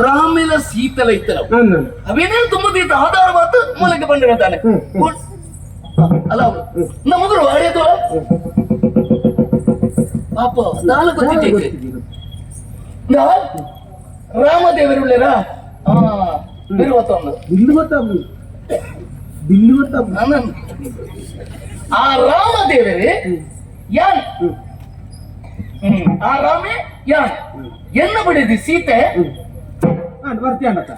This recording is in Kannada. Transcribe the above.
ರಾಮೆಲ ಸೀತಲ ಇತ್ತಲ ನನ್ನ ಅವೇನೇನು ತುಂಬ ಮೂಲಕ ಆಧಾರ ಮಾತು ಮೂಲಕ್ಕೆ ಬಂದಿರತಾನೆ ಅಲ್ಲ ನಮಗರು ಅಡೆಯದು ಪಾಪ ನಾಲ್ಕು ಗೊತ್ತಿದ್ದೇಕೆ ನಾ? ರಾಮದೇವರುಳ್ಳೆರ? ಹಾ ಬಿಲ್ಲು ಗೊತ್ತಾಗ್ಲಿ ನಾನು ಆ ರಾಮದೇವರೇ ಯಾನ್? ಆ ರಾಮೇ ಯಾನ್? ಎನ್ನ ಬಿಡಿದಿ ಸೀತೆ? आणि वरती आणता